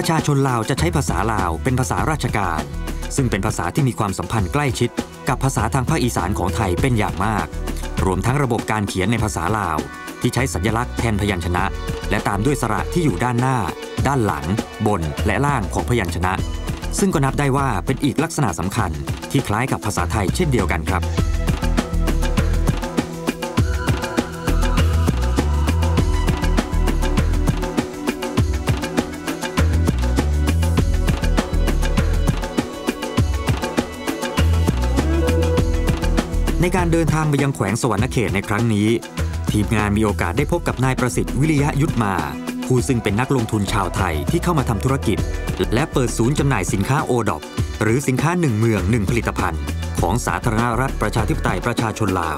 ประชาชนลาวจะใช้ภาษาลาวเป็นภาษาราชการ ซึ่งเป็นภาษาที่มีความสัมพันธ์ใกล้ชิด กับภาษาทางภาคอีสานของไทยเป็นอย่างมาก รวมทั้งระบบการเขียนในภาษาลาว ที่ใช้สัญลักษณ์แทนพยัญชนะ และตามด้วยสระที่อยู่ด้านหน้า ด้านหลัง บน และล่างของพยัญชนะ ซึ่งก็นับได้ว่าเป็นอีกลักษณะสำคัญ ที่คล้ายกับภาษาไทยเช่นเดียวกันครับ ในการเดินทางไปยังแขวงสวรรณเขตในครั้งนี้ ทีมงานมีโอกาสได้พบกับนายประสิทธิ์วิริยะยุทธมาผู้ซึ่งเป็นนักลงทุนชาวไทยที่เข้ามาทำธุรกิจ และเปิดศูนย์จำหน่ายสินค้าโอดอปหรือสินค้าหนึ่งเมืองหนึ่งผลิตภัณฑ์ ของสาธารณรัฐประชาธิปไตยประชาชนลาว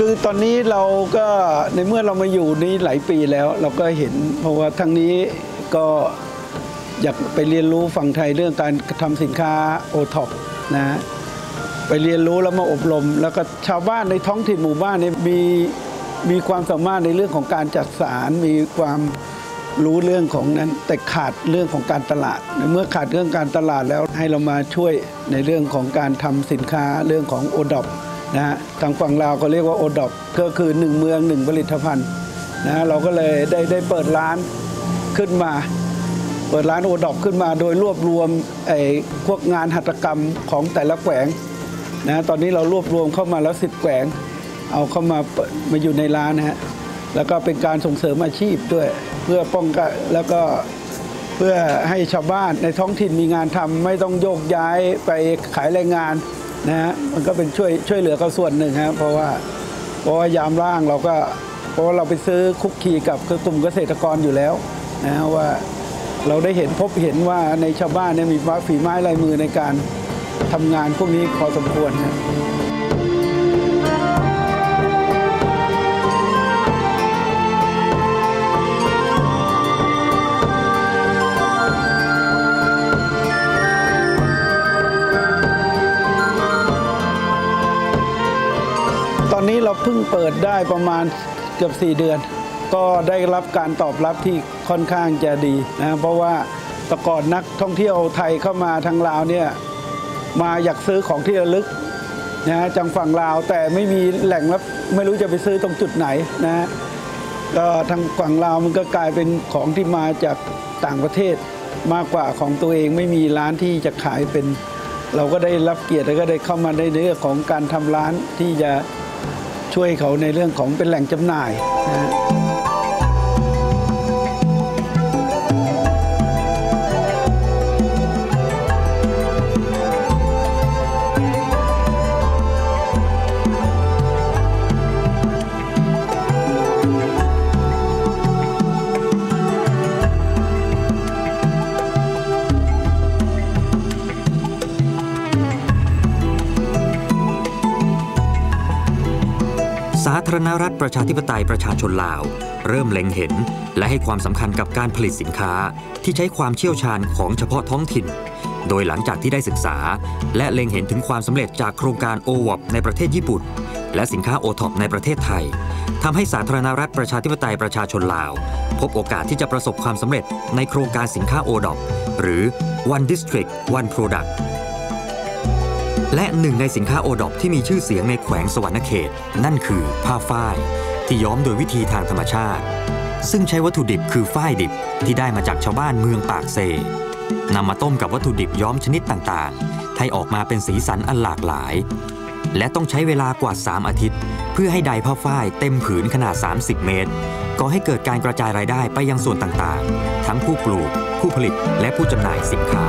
คือตอนนี้เราก็ในเมื่อเรามาอยู่นี่หลายปีแล้ว เราก็เห็นเพราะว่าทั้งนี้ก็อยากไปเรียนรู้ฝั่งไทยเรื่องการทำสินค้าโอท็อปนะไปเรียนรู้แล้วมาอบรม แล้วก็ชาวบ้านในท้องถิ่นหมู่บ้านนี่มีมีความสามารถในเรื่องของการจัดสารมีความรู้เรื่องของนั้น แต่ขาดเรื่องของการตลาด เมื่อขาดเรื่องการตลาดแล้วให้เรามาช่วยในเรื่องของการทำสินค้าเรื่องของโอดอป นะฮะทางฝั่งลาวก็เรียกว่าโอดอปก็คือหนึ่งเมืองหนึ่งผลิตภัณฑ์นะเราก็เลยได้ได้เปิดร้านขึ้นมา เปิดร้านโอดอปขึ้นมา โดยรวบรวมไอ้พวกงานหัตถกรรมของแต่ละแขวงนะตอนนี้เรารวบรวมเข้ามาแล้วสิบแขวง เอาเข้ามามาอยู่ในร้านนะฮะแล้วก็เป็นการส่งเสริมอาชีพด้วย เพื่อป้องกันแล้วก็เพื่อให้ชาวบ้านในท้องถิ่นมีงานทำไม่ต้องโยกย้ายไปขายแรงงาน นะฮะมันก็เป็นช่วยช่วยเหลือเขาส่วนหนึ่งครับเพราะว่าเพราะว่ายามร่างเราก็เพราะว่าเราไปซื้อคุกคีกับกลุ่มเกษตรกรอยู่แล้วนะฮะว่าเราได้เห็นพบเห็นว่าในชาวบ้านเนี่ยมีฝีไม้ลายมือในการทำงานพวกนี้พอสมควรนะ พิ่งเปิดได้ประมาณเกือบ 4 เดือน ก็ได้รับการตอบรับที่ค่อนข้างจะดีนะเพราะว่าแต่ก่อนนักท่องเที่ยวไทยเข้ามาทางลาวเนี่ยมาอยากซื้อของที่ระลึกนะจังฝั่งลาวแต่ไม่มีแหล่งรับไม่รู้จะไปซื้อตรงจุดไหนนะก็ทางฝั่งลาวมันก็กลายเป็นของที่มาจากต่างประเทศมากกว่าของตัวเองไม่มีร้านที่จะขายเป็น เราก็ได้รับเกียรติแล้วก็ได้เข้ามาในเรื่องของการทำร้านที่จะ ช่วยเขาในเรื่องของเป็นแหล่งจำหน่ายนะ ธารณรัฐประชาธิปไตยประชาชนลาว เริ่มเล็งเห็น และให้ความสำคัญกับการผลิตสินค้าที่ใช้ความเชี่ยวชาญของเฉพาะท้องถิ่น โดยหลังจากที่ได้ศึกษา และเล็งเห็นถึงความสำเร็จจากโครงการโอวอในประเทศญี่ปุ่น และสินค้าโอท็อปในประเทศไทยทำให้สาธารณรัฐประชาธิปไตยประชาชนลาว พบโอกาสที่จะประสบความสำเร็จในโครงการสินค้าโอดอปหรือ One District One Product และหนึ่งในสินค้าโอดอปที่มีชื่อเสียงในแขวงสวรรณเขต นั่นคือผ้าฝ้าย ที่ย้อมโดยวิธีทางธรรมชาติ ซึ่งใช้วัตถุดิบคือฝ้ายดิบที่ได้มาจากชาวบ้านเมืองปากเซนำมาต้มกับวัตถุดิบย้อมชนิดต่างๆ ให้ออกมาเป็นสีสันอันหลากหลาย และต้องใช้เวลากว่า 3 อาทิตย์ เพื่อให้ใดผ้าฝ้ายเต็มผืนขนาด 30 เมตรก็ให้เกิดการกระจายรายได้ไปยังส่วนต่างๆ ทั้งผู้ปลูก ผู้ผลิตและผู้จำหน่ายสินค้า